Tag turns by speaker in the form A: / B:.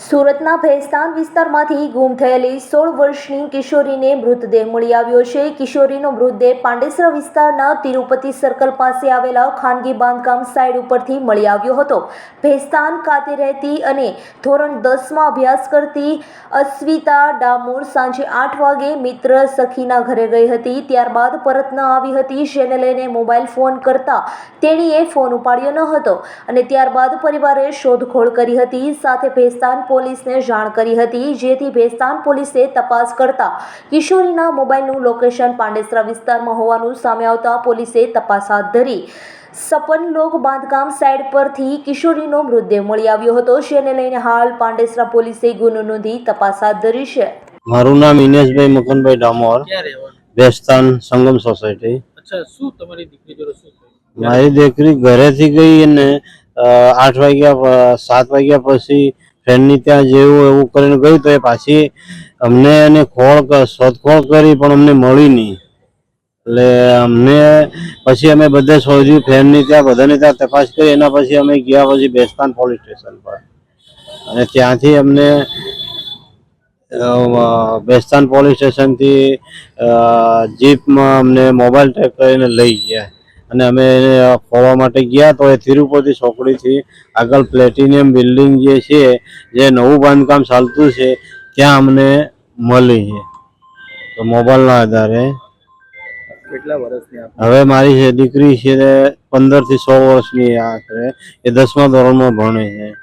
A: સુરતના ભેસ્તાન વિસ્તારમાંથી ગુમ થયેલી સોળ વર્ષની કિશોરીને મૃતદેહ મળી આવ્યો છે. કિશોરીનો મૃતદેહ પાંડેસરા વિસ્તારના તિરુપતિ સર્કલ પાસે આવેલા ખાનગી બાંધકામ સાઇડ ઉપરથી મળી આવ્યો હતો. ભેસ્તાન ખાતે રહેતી અને ધોરણ દસમાં અભ્યાસ કરતી અસ્વિતા ડામોર સાંજે આઠ વાગે મિત્ર સખીના ઘરે ગઈ હતી. ત્યારબાદ પરત ન આવી હતી, જેને લઈને મોબાઈલ ફોન કરતા તેણીએ ફોન ઉપાડ્યો ન હતો અને ત્યારબાદ પરિવારે શોધખોળ કરી હતી. સાથે ભેસ્તાન પોલીસને જાણ કરી હતી જેથી ભેસ્તાન પોલીસે તપાસ કરતા કિશોરીના મોબાઈલનું લોકેશન પાંડેસરા વિસ્તારમાં હોવાનું સામે આવતા પોલીસે તપાસ હાથ ધરી. સપન લોક બાંધકામ સાઇડ પરથી કિશોરીનો મૃતદેહ મળી આવ્યો હતો જેને લઈને હાલ પાંડેસરા પોલીસે ગુનો નોંધી તપાસ હાથ ધરી છે.
B: મારું નામ ઇનેશભાઈ મકનભાઈ ડામોર બેસ્તાન સંગમ સોસાયટી.
C: અચ્છા શું તમારી દીકરી જોડે શું
B: મારી દીકરી ઘરેથી ગઈ અને આઠ વાગ્યા સાત વાગ્યા પછી ફ્રેન્ડની ત્યાં જેવું એવું કરીને ગયું તો એ પાછી અમને એને ખોળ શોધખોળ કરી પણ અમને મળી નહીં. એટલે અમને પછી અમે બધે શોધ્યું ફ્રેન્ડની ત્યાં, બધાને ત્યાં તપાસ કરી, એના પછી અમે ગયા પછી બેસ્તાન પોલીસ સ્ટેશન પર. અને ત્યાંથી અમને બેસ્તાન પોલીસ સ્ટેશનથી જીપમાં અમને મોબાઈલ ટેક કરીને લઈ ગયા. અને અમે એને ખોળવા માટે ગયા તો એ તિરુપતિ ચોકડીથી આગળ પ્લેટિનિયમ બિલ્ડિંગ જે છે જે નવું બાંધકામ ચાલતું છે ત્યાં અમને મળી છે. તો મોબાઈલના આધારે
C: કેટલા વર્ષની
B: હવે મારી જે દીકરી છે પંદર પંદરથી સો વર્ષની આશરે એ દસમા ધોરણમાં ભણે છે.